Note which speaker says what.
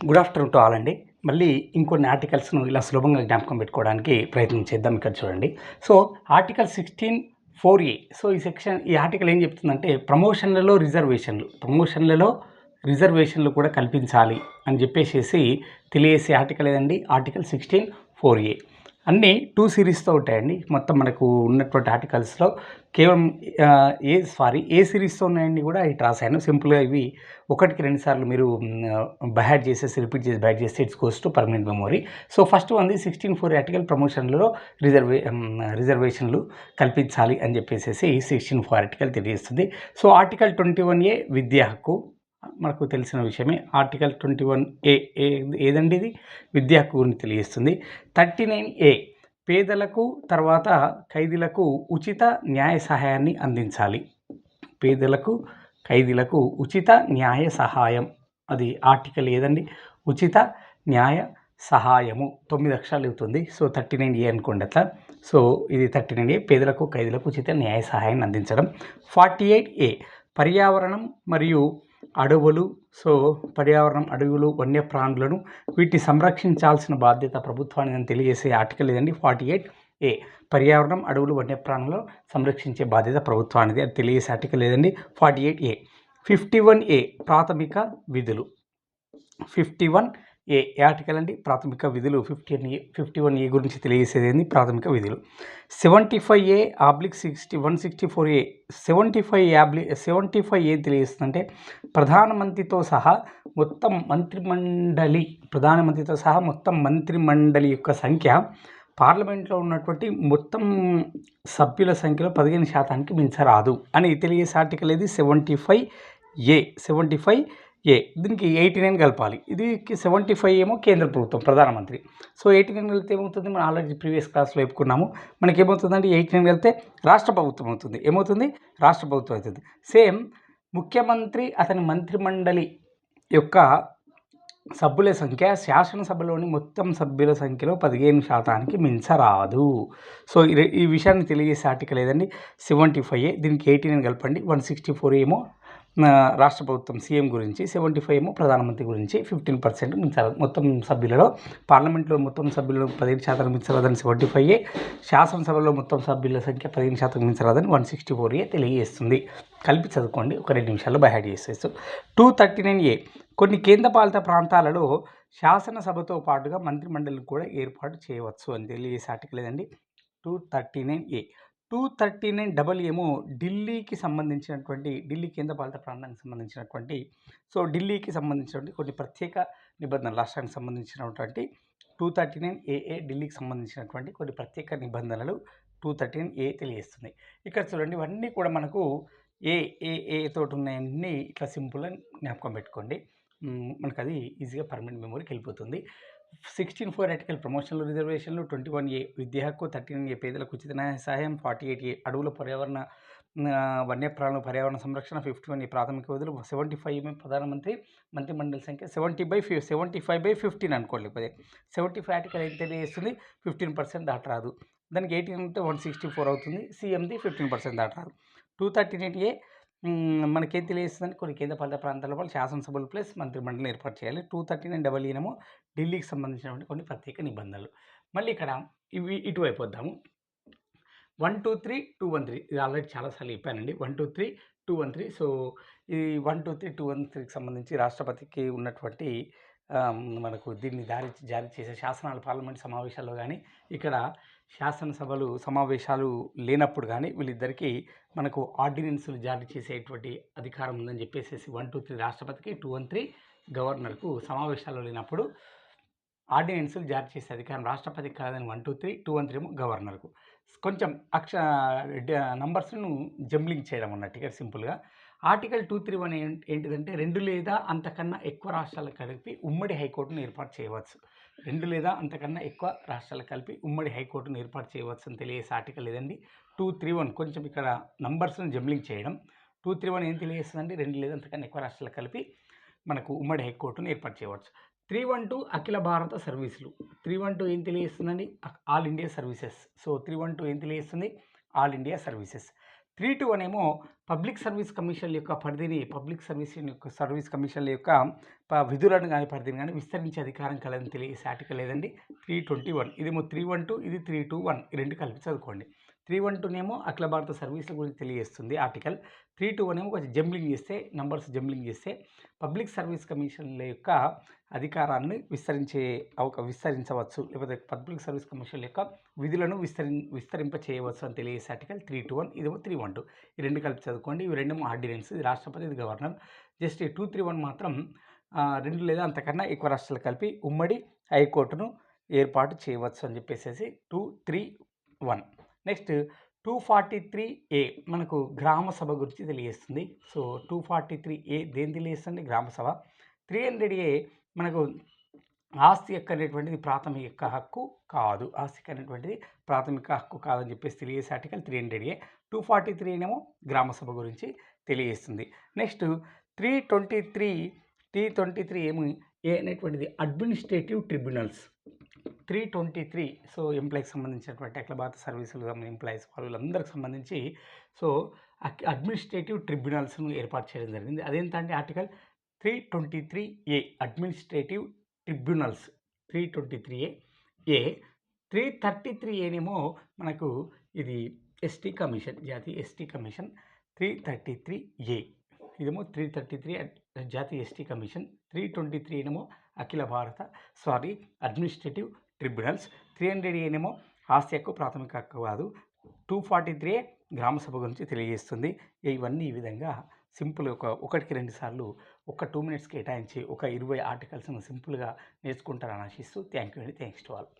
Speaker 1: Good afternoon to all అండి. మళ్ళీ ఇంకొన్ని ఆర్టికల్స్ను ఇలా సులభంగా జ్ఞాపకం పెట్టుకోవడానికి ప్రయత్నం చేద్దాం ఇక్కడ చూడండి. So article sixteen four A so ఈ సెక్షన్ ఈ ఆర్టికల్ ఏం చెప్తుందంటే ప్రమోషన్లలో రిజర్వేషన్లు ప్రమోషన్లలో రిజర్వేషన్లు కూడా కల్పించాలి అని చెప్పేసి తెలియజేసే ఆర్టికల్ ఏదండి? Article sixteen four A. అన్నీ టూ సిరీస్తో ఉంటాయండి. మొత్తం మనకు ఉన్నటువంటి ఆర్టికల్స్లో కేవలం ఏ సారీ ఏ సిరీస్తో ఉన్నాయండి కూడా ఇటు రాశాను సింపుల్గా ఇవి ఒకటికి రెండు సార్లు మీరు బ్యాడ్ చేసేసి రిపీట్ చేసి బ్యాడ్ చేస్తే it's goes to permanent memory. So first ఉంది సిక్స్టీన్ ఫోర్ ఆర్టికల్ ప్రమోషన్లలో రిజర్వే రిజర్వేషన్లు కల్పించాలి అని చెప్పేసి సిక్స్టీన్ ఫోర్ ఆర్టికల్ తెలియజేస్తుంది. So article twenty one A విద్యా హక్కు. మనకు తెలిసిన విషయమే. ఆర్టికల్ ట్వంటీ వన్ ఏ ఏదండి ఇది? విద్యా హక్కు గురించి తెలియజేస్తుంది. థర్టీ నైన్ ఏ పేదలకు తర్వాత ఖైదీలకు ఉచిత న్యాయ సహాయాన్ని అందించాలి. పేదలకు ఖైదీలకు ఉచిత న్యాయ సహాయం. అది ఆర్టికల్ ఏదండి? ఉచిత న్యాయ సహాయము. తొమ్మిది అక్షరాలు అవుతుంది సో థర్టీ నైన్ ఏ అనుకోండి అట్లా. సో ఇది థర్టీ నైన్ ఏ పేదలకు ఖైదీలకు ఉచిత న్యాయ సహాయాన్ని అందించడం. ఫార్టీ ఎయిట్ ఏ పర్యావరణం మరియు అడవులు సో పర్యావరణం అడవులు వన్యప్రాణులను వీటిని సంరక్షించాల్సిన బాధ్యత ప్రభుత్వానికి తెలియజేసే ఆర్టికల్ ఇదండి ఫార్టీ ఎయిట్ ఏ. పర్యావరణం అడవులు వన్యప్రాణులను సంరక్షించే బాధ్యత ప్రభుత్వానిది అది తెలియజేసే ఆర్టికల్ ఏదండి forty eight A. Fifty one A ప్రాథమిక విధులు. ఫిఫ్టీ వన్ ఏ ఆర్టికల్ అండి? ప్రాథమిక విధులు fifty A fifty one A గురించి తెలియజేసేది ప్రాథమిక విధులు. Seventy five A oblique sixty one sixty four A seventy five యాబ్లి seventy five A తెలియజేస్తుందంటే ప్రధానమంత్రితో సహా మొత్తం మంత్రిమండలి ప్రధానమంత్రితో సహా మొత్తం మంత్రిమండలి యొక్క సంఖ్య పార్లమెంట్లో ఉన్నటువంటి మొత్తం సభ్యుల సంఖ్యలో పదిహేను శాతానికి మించరాదు అని తెలియజేసే ఆర్టికల్ ఇది seventy five A seventy five A దీనికి ఎయిటీ నైన్ కలపాలి. ఇది సెవెంటీ ఫైవ్ ఏమో కేంద్ర ప్రభుత్వం ప్రధానమంత్రి. సో ఎయిటీ నైన్ కలిపితే ఏమవుతుంది? మనం ఆల్రెడీ ప్రీవియస్ క్లాస్లో చెప్పుకున్నాము. మనకి ఏమవుతుందంటే ఎయిటీ నైన్ కలిపితే రాష్ట్ర ప్రభుత్వం అవుతుంది. ఏమవుతుంది? రాష్ట్ర ప్రభుత్వం అవుతుంది. సేమ్ ముఖ్యమంత్రి అతని మంత్రిమండలి యొక్క సభ్యుల సంఖ్య శాసనసభలోని మొత్తం సభ్యుల సంఖ్యలో పదిహేను శాతానికి మించరాదు. సో ఈ విషయాన్ని తెలియజేసే ఆర్టికల్ ఏదండి? Seventy five A. దీనికి ఎయిటీ నైన్ కలపండి. వన్ సిక్స్టీ ఫోర్ ఏమో రాష్ట్ర ప్రభుత్వం సీఎం గురించి సెవెంటీ ఫైవ్ ఏమో ప్రధానమంత్రి గురించి ఫిఫ్టీన్ పర్సెంట్ మించాలి. మొత్తం సభ్యులలో పార్లమెంట్లో మొత్తం సభ్యులు పదిహేను శాతం మించరాదని సెవెంటీ ఫైవ్ ఏ శాసనసభలో మొత్తం సభ్యుల సంఖ్య పదిహేను శాతం మించరాదని వన్ సిక్స్టీ ఫోర్ ఏ తెలియజేస్తుంది. కలిపి చదువుకోండి ఒక రెండు నిమిషాల్లో బయట చేసేస్తూ. టూ థర్టీ నైన్ ఏ కొన్ని కేంద్రపాలిత ప్రాంతాలలో శాసనసభతో పాటుగా మంత్రిమండలిని కూడా ఏర్పాటు చేయవచ్చు అని తెలియజేసే ఆర్టికల్ ఏదండి? Two thirty nine A. Two thirty nine double ఏమో ఢిల్లీకి సంబంధించినటువంటి ఢిల్లీ కేంద్రపాలిత ప్రాంతానికి సంబంధించినటువంటి సో ఢిల్లీకి సంబంధించినటువంటి కొన్ని ప్రత్యేక నిబంధనలు రాష్ట్రానికి సంబంధించినటువంటి టూ థర్టీ నైన్ ఏఏ ఢిల్లీకి సంబంధించినటువంటి కొన్ని ప్రత్యేక నిబంధనలు టూ థర్టీ నైన్ ఏ తెలియజేస్తుంది ఇక్కడ చూడండి ఇవన్నీ కూడా మనకు ఏ ఏ ఏ తోటి ఉన్నాయన్నీ ఇట్లా సింపుల్గా జ్ఞాపకం పెట్టుకోండి. మనకు అది ఈజీగా పర్మనెంట్ మెమొరీకి వెళ్ళిపోతుంది. సిక్స్టీన్ ఫోర్ ఆర్టికల్ ప్రమోషన్లు రిజర్వేషన్లు ట్వంటీ వన్ ఏ విద్యా హక్కు థర్టీన్ ఏ పేదలకు ఉచిత న్యాయ సహాయం ఫార్టీ ఎయిట్ ఏ అడవుల పర్యావరణ వన్యప్రాణుల పర్యావరణ సంరక్షణ ఫిఫ్టీ వన్ ఏ ప్రాథమిక విధులు సెవెంటీ ఫైవ్ ప్రధానమంత్రి మంత్రిమండలి సంఖ్య సెవెంటీ బై ఫిఫ్ సెవెంటీ ఫైవ్ బై ఫిఫ్టీన్ అనుకోండి పదే సెవెంటీ ఫైవ్ ఆర్టికల్ అయితే తెలియజేస్తుంది ఫిఫ్టీన్ పర్సెంట్ దాటరాదు. దానికి ఎయిటీన్ అంటే వన్ సిక్స్టీ ఫోర్ అవుతుంది సీఎంది ఫిఫ్టీన్ పర్సెంట్ దాటరాదు. టూ థర్టీ ఎయిట్ ఏ మనకేం తెలియజేస్తుందంటే కొన్ని కేంద్ర పాలిత ప్రాంతాల వాళ్ళు శాసనసభలు ప్లస్ మంత్రిమండలిని ఏర్పాటు చేయాలి. టూ థర్టీ నైన్ డబల్ ఏమో ఢిల్లీకి సంబంధించినటువంటి కొన్ని ప్రత్యేక నిబంధనలు. మళ్ళీ ఇక్కడ ఇవి ఇటువైపు వద్దాము. One two three two one three. ఇది ఆల్రెడీ చాలాసార్లు చెప్పానండి. One two three two one three. So ఈ one two three two one త్రీకి సంబంధించి రాష్ట్రపతికి ఉన్నటువంటి మనకు దీన్ని జారీ జారీ చేసే శాసనాలు పార్లమెంట్ సమావేశాల్లో కానీ ఇక్కడ శాసనసభలు సమావేశాలు లేనప్పుడు కానీ వీళ్ళిద్దరికీ మనకు ఆర్డినెన్సులు జారీ చేసేటువంటి అధికారం ఉందని చెప్పేసి వన్ టూ త్రీ రాష్ట్రపతికి టూ వన్ త్రీ గవర్నర్కు సమావేశాల్లో లేనప్పుడు ఆర్డినెన్సులు జారీ చేసే అధికారం రాష్ట్రపతికి కాదని one two three two one three ఏమో గవర్నర్కు. కొంచెం అక్ష నంబర్స్ను జంబ్లింగ్ చేయడం అన్నట్టు ఇక్కడ సింపుల్గా. ఆర్టికల్ టూ త్రీ వన్ ఏంటిదంటే రెండు లేదా అంతకన్నా ఎక్కువ రాష్ట్రాలు కలిపి ఉమ్మడి హైకోర్టును ఏర్పాటు చేయవచ్చు. రెండు లేదా అంతకన్నా ఎక్కువ రాష్ట్రాలు కలిపి ఉమ్మడి హైకోర్టును ఏర్పాటు చేయవచ్చు అని తెలియజేసే ఆర్టికల్ ఏదండి టూ త్రీ వన్ కొంచెం ఇక్కడ నంబర్స్ను జంబ్లింగ్ చేయడం. టూ త్రీ వన్ ఏం తెలియజేస్తుందండి రెండు లేదా అంతకన్నా ఎక్కువ రాష్ట్రాలు కలిపి మనకు ఉమ్మడి హైకోర్టును ఏర్పాటు చేయవచ్చు. త్రీ వన్ టూ అఖిల భారత సర్వీసులు. త్రీ వన్ టూ ఏం తెలియజేస్తుందండి? All India services. So three one two ఏం తెలియజేస్తుంది? All India services. Three two అనేమో public service commission యొక్క పరిధిని పబ్లిక్ సర్వీస్ యొక్క సర్వీస్ కమిషన్ల యొక్క విధులను కానీ పరిధిని కానీ విస్తరించే అధికారం కలదని తెలియ ఆర్టికల్ లేదండి త్రీ ట్వంటీ వన్. ఇదేమో త్రీ వన్ టూ ఇది త్రీ టూ వన్. ఈ రెండు కలిపి చదువుకోండి. త్రీ వన్ టూనేమో అఖిల భారత సర్వీసుల గురించి తెలియజేస్తుంది ఆర్టికల్. త్రీ టూ వన్ ఏమో కొంచెం జంబ్లింగ్ చేస్తే నంబర్స్ జంబ్లింగ్ చేస్తే పబ్లిక్ సర్వీస్ కమిషన్ల యొక్క అధికారాన్ని విస్తరించే అవక విస్తరించవచ్చు. లేకపోతే పబ్లిక్ సర్వీస్ కమిషన్ల యొక్క విధులను విస్తరి విస్తరింప చేయవచ్చు అని తెలియజేసే ఆర్టికల్ త్రీ టూ వన్ ఇదేమో త్రీ వన్ టూ. ఈ రెండు కలిపి చదువుకోండి. ఇవి రెండేమో ఆర్డినెన్స్ ఇది రాష్ట్రపతి ఇది గవర్నర్. జస్ట్ ఈ టూ త్రీ వన్ మాత్రం రెండు లేదా అంతకన్నా ఎక్కువ రాష్ట్రాలు కలిపి ఉమ్మడి హైకోర్టును ఏర్పాటు చేయవచ్చు అని చెప్పేసి two three one. Next two forty three A మనకు గ్రామ సభ గురించి తెలియజేస్తుంది. So two forty three A దేని తెలియజేస్తుంది? గ్రామ సభ. త్రీ హండ్రెడ్ ఏ మనకు ఆస్తి యొక్క అనేటువంటిది ప్రాథమిక హక్కు కాదు. ఆస్తి యొక్క అనేటువంటిది ప్రాథమిక హక్కు కాదని చెప్పేసి తెలియజేసే article three hundred A. Two forty three ఏమో గ్రామ సభ గురించి తెలియజేస్తుంది. నెక్స్ట్ త్రీ ట్వంటీ త్రీ టీ ట్వంటీ త్రీ ఏమి? ఏ అనేటువంటిది? Administrative tribunals. Three twenty three. So ఎంప్లాయీకి సంబంధించినటువంటి అఖిల భారత సర్వీసులు ఎంప్లాయీస్ వాళ్ళందరికి సంబంధించి సో అడ్మినిస్ట్రేటివ్ ట్రిబ్యునల్స్ను ఏర్పాటు చేయడం జరిగింది. అదేంటంటే article three twenty three A administrative tribunals. Three twenty three A A three thirty three ఏనేమో మనకు ఇది ఎస్టీ కమిషన్ జాతీయ ST commission three thirty three A. ఇదేమో త్రీ థర్టీ త్రీ జాతీయ ST commission three twenty three ఏనేమో అఖిల భారత sorry administrative tribunals. Three hundred ఏనేమో ఆస్తి హక్కు ప్రాథమిక హక్కు కాదు. టూ ఫార్టీ త్రీ గ్రామ సభ గురించి తెలియజేస్తుంది. ఇవన్నీ ఈ విధంగా సింపుల్ ఒక ఒకటికి రెండు సార్లు ఒక టూ మినిట్స్ కేటాయించి ఒక ఇరవై ఆర్టికల్స్ను సింపుల్గా నేర్చుకుంటారని ఆశిస్తూ థ్యాంక్ యూ అండి. Thanks to all.